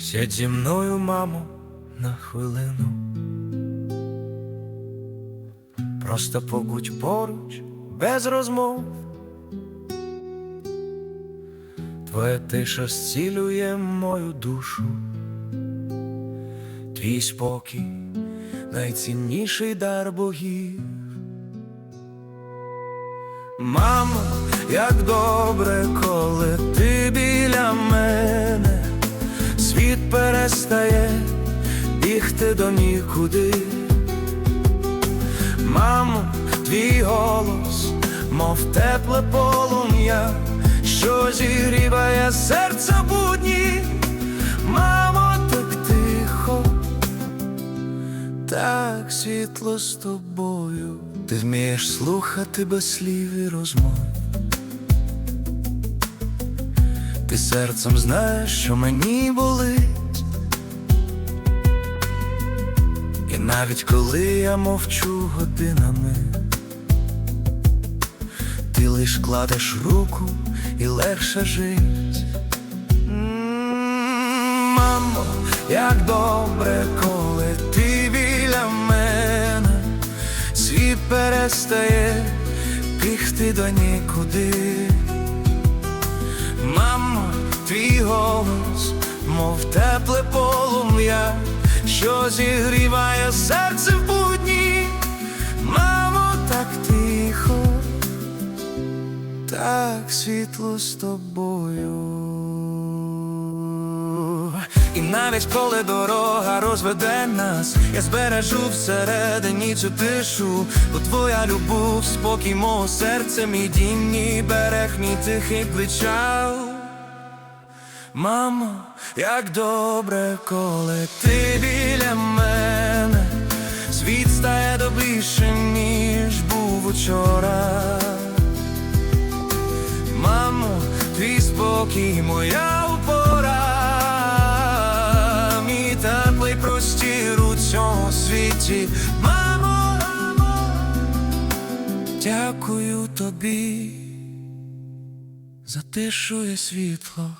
Сядь зі мною, мамо, на хвилину. Просто побудь поруч, без розмов. Твоя тиша зцілює мою душу, твій спокій найцінніший дар богів. Мамо, як добре, коли ти біля мене, бігти до нікуди. Мамо, твій голос, мов тепле полум'я, що зігріває серце будні. Мамо, так тихо, так світло з тобою. Ти вмієш слухати без слів і розмов. Ти серцем знаєш, що мені болить. Навіть коли я мовчу годинами, ти лиш кладеш руку і легше жить. Мамо, як добре, коли ти біля мене, світ перестає бігти до нікуди. Мамо, твій голос, мов тепле полум'я, що зігріває серце в будні. Мамо, так тихо, так світло з тобою. І навіть коли дорога розведе нас, я збережу всередині цю тишу, бо твоя любов, спокій мого серця, мій дім, берег, мій тихий плеча. Мамо, як добре, коли ти біля мене, світ стає добріше, ніж був учора. Мамо, твій спокій, моя опора, мій теплий простір у цьому світі. Мамо, дякую тобі за тишу і світло.